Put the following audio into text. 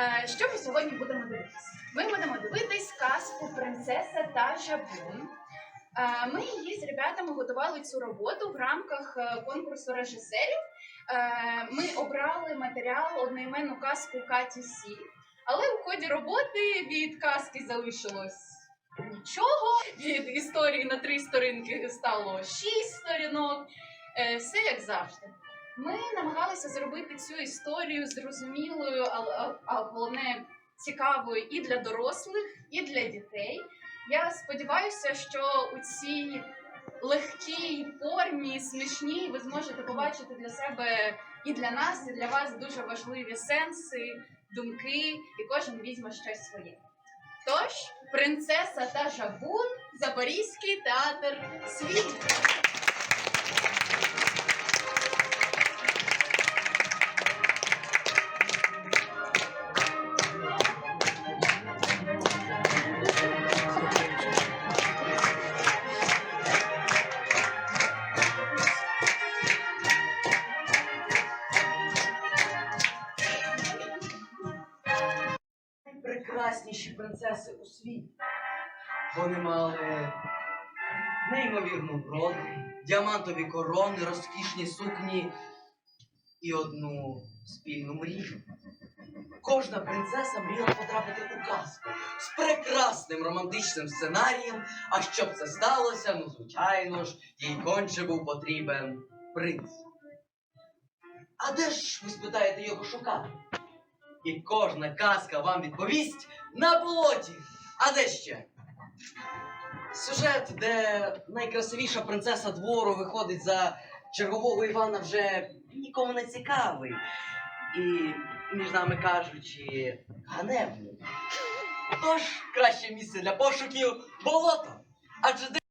Е, Що ми сьогодні будемо дивитися? Ми будемо дивитись казку Принцеса та Жабун. Е, Ми її з ребятами готували цю роботу в рамках е, конкурсу режисерів. Ми обрали матеріал одноіменну казку Каті Сі. Але в ході роботи від казки залишилось нічого. Від історії на три сторінки стало шість сторінок. Все як завжди. Ми намагалися зробити цю історію зрозумілою, а, а, а головне цікавою і для дорослих, і для дітей. Я сподіваюся, що у цій легкій формі, смішній, ви зможете побачити для себе і для нас, і для вас дуже важливі сенси, думки, і кожен візьме щось своє. Тож, принцеса та жабун, Запорізький театр світу. Найпрекрасніші принцеси у світі. Вони мали неймовірну вроду, діамантові корони, розкішні сукні і одну спільну мрію. Кожна принцеса мріяла потрапити у казку з прекрасним романтичним сценарієм. А щоб це сталося, ну звичайно ж, їй конче був потрібен принц. А де ж ви спитаєте його шукати? І кожна казка вам відповість на болоті. А де ще? Сюжет, де найкрасивіша принцеса двору виходить за чергового Івана вже нікому не цікавий. І, між нами кажучи, ганебний. Тож краще місце для пошуків болото. Адже